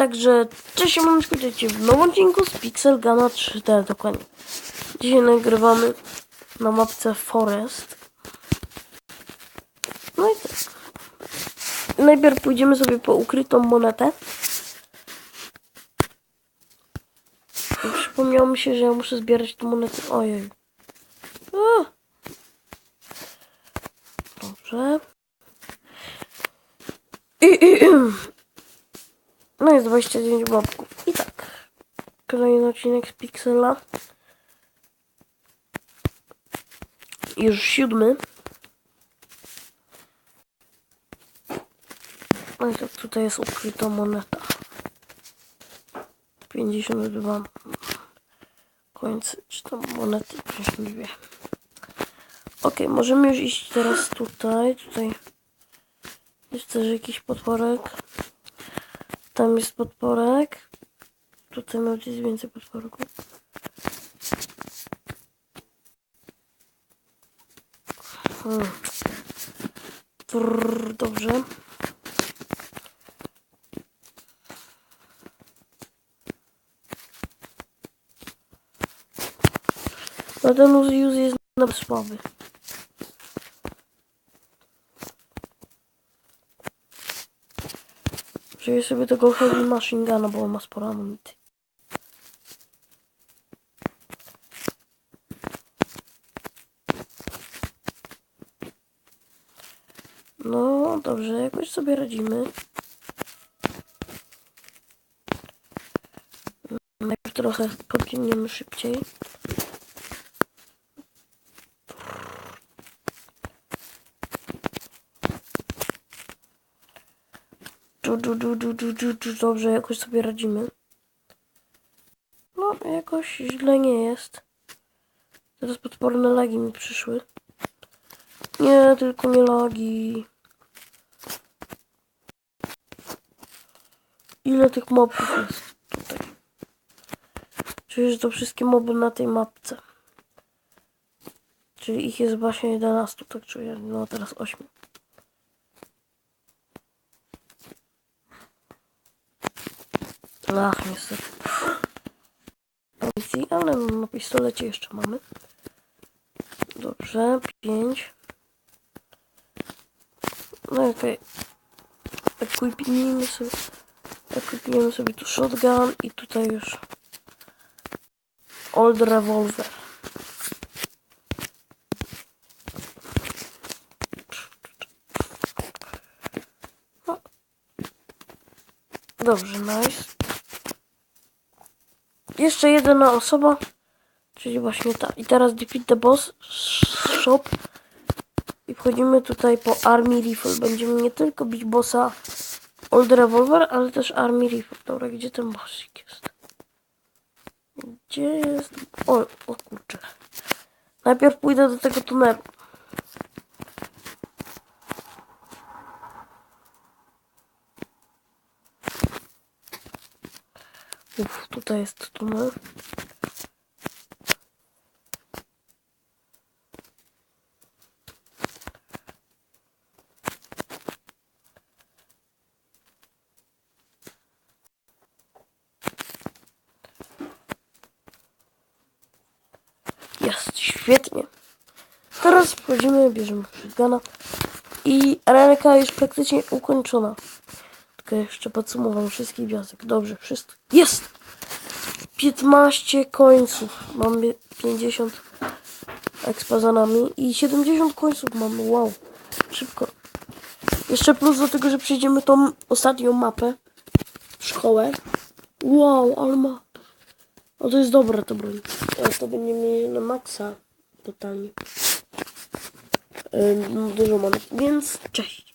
Także cześć, siemaneczko, witajcie w nowym odcinku z Pixel Gana 3D, dokładnie. Dzisiaj nagrywamy na mapce Forest. No i tak. Najpierw pójdziemy sobie po ukrytą monetę. I Przypomniało mi się, że ja muszę zbierać tę monetę. Ojej. A! Dobrze. No jest 29 łapków. I tak. Kolejny odcinek z Pixela. Już siódmy. No i tak tutaj jest ukryta moneta. 52 końce, czy tam monety 52. Ok, możemy już iść teraz tutaj. Tutaj jest też jakiś potworek. Tam jest podporek. Tutaj nawet jest więcej podporków. Hmm. Dobrze. No ten Uzius jest na słaby. Wziąłem sobie tego heavy machine guna, bo on ma sporo amunicji. No, dobrze, jakoś sobie radzimy. Najpierw trochę podbiegniemy szybciej. Du, du, du, du, du, du, du. Dobrze, jakoś sobie radzimy. No, jakoś źle nie jest. Teraz potworne lagi mi przyszły. Nie, tylko nie lagi. Ile tych mobów jest tutaj? Czyli, że to wszystkie moby na tej mapce. Czyli ich jest właśnie 11, tak czuję. No, teraz 8. Ach, niestety. Amunicji, ale na pistolecie jeszcze mamy. Dobrze, 5. No i okej. Equipnijmy sobie. Equipnijmy sobie tu shotgun i tutaj już old revolver. No. Dobrze, nice. Jeszcze jedna osoba, czyli właśnie ta. I teraz defeat the boss shop. I wchodzimy tutaj po army rifle. Będziemy nie tylko bić bossa old revolver, ale też army rifle. Dobra, gdzie ten bossik jest? Gdzie jest? O, o kurczę. Najpierw pójdę do tego tunelu. Uf, tutaj jest tunel. Jest, świetnie. Teraz wchodzimy, bierzemy shotguna i arenka już praktycznie ukończona. Jeszcze podsumowam wszystkich gwiazdek. Dobrze, wszystko. Jest! 15 końców. Mamy 50 expa za nami i 70 końców mamy. Wow. Szybko. Jeszcze plus do tego, że przejdziemy tą ostatnią mapę. Szkołę. Wow, ale ma. O, to jest dobra to broń. Teraz to będzie mieli na maksa. Totalnie. Ym, dużo mam. Więc cześć.